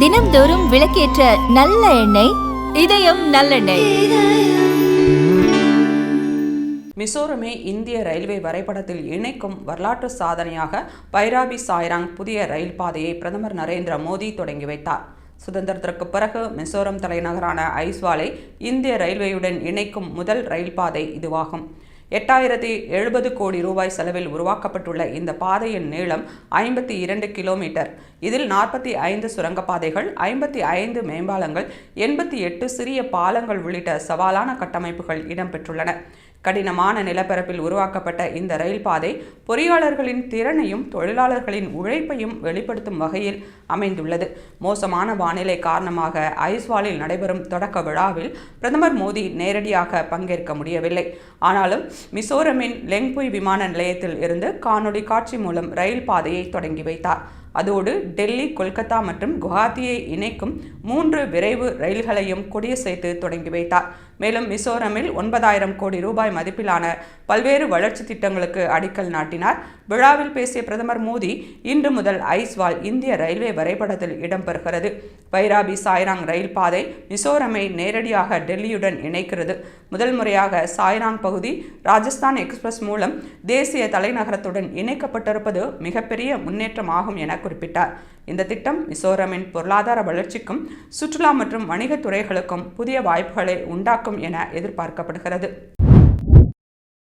தினம்தோறும் விளக்கேற்ற நல்ல எண்ணெய் இதயம் நல்லெண்ணெய். மிசோரமே இந்திய ரயில்வே வரைபடத்தில் இணைக்கும் வரலாற்று சாதனையாக பைராபி சாய்ராங் புதிய ரயில் பாதையை பிரதமர் நரேந்திர மோடி தொடங்கி வைத்தார். சுதந்திரத்திற்கு பிறகு மிசோரம் தலைநகரான ஐஸ்வாலை இந்திய ரயில்வேயுடன் இணைக்கும் முதல் ரயில் பாதை இதுவாகும். எட்டாயிரத்தி எழுபது கோடி ரூபாய் செலவில் உருவாக்கப்பட்டுள்ள இந்த பாதையின் நீளம் ஐம்பத்தி இரண்டு கிலோமீட்டர். இதில் நாற்பத்தி ஐந்து சுரங்கப்பாதைகள் ஐம்பத்தி ஐந்து மேம்பாலங்கள் எண்பத்தி எட்டு சிறிய பாலங்கள் உள்ளிட்ட சவாலான கட்டமைப்புகள் இடம்பெற்றுள்ளன. கடினமான நிலப்பரப்பில் உருவாக்கப்பட்ட இந்த ரயில் பாதை பொறியாளர்களின் திறனையும் தொழிலாளர்களின் உழைப்பையும் வெளிப்படுத்தும் வகையில் அமைந்துள்ளது. மோசமான வானிலை காரணமாக ஐஸ்வாலில் நடைபெறும் தொடக்க விழாவில் பிரதமர் மோடி நேரடியாக பங்கேற்க முடியவில்லை. ஆனாலும் மிசோரமின் லெங்புய் விமான நிலையத்தில் இருந்து காணொளி காட்சி மூலம் ரயில் பாதையை தொடங்கி வைத்தார். அதோடு டெல்லி கொல்கத்தா மற்றும் குவஹாத்தியை இணைக்கும் மூன்று விரைவு ரயில்களையும் கொடியசைத்து தொடங்கி வைத்தார். மேலும் மிசோரமில் ஒன்பதாயிரம் கோடி ரூபாய் மதிப்பிலான பல்வேறு வளர்ச்சி திட்டங்களுக்கு அடிக்கல் நாட்டினார். விழாவில் பேசிய பிரதமர் மோடி இன்று முதல் ஐஸ்வால் இந்திய ரயில்வே வரைபடத்தில் இடம்பெறுகிறது. பைராபி சாய்ராங் ரயில் பாதை மிசோரமை நேரடியாக டெல்லியுடன் இணைக்கிறது. முதல் முறையாக சாய்ராங் பகுதி ராஜஸ்தான் எக்ஸ்பிரஸ் மூலம் தேசிய தலைநகரத்துடன் இணைக்கப்பட்டிருப்பது மிகப்பெரிய முன்னேற்றமாகும் என குறிப்பிட்டார். இந்த திட்டம் மிசோரமின் பொருளாதார வளர்ச்சிக்கும் சுற்றுலா மற்றும் வணிகத் துறைகளுக்கும் புதிய வாய்ப்புகளை உண்டாக்கும் என எதிர்பார்க்கப்படுகிறது.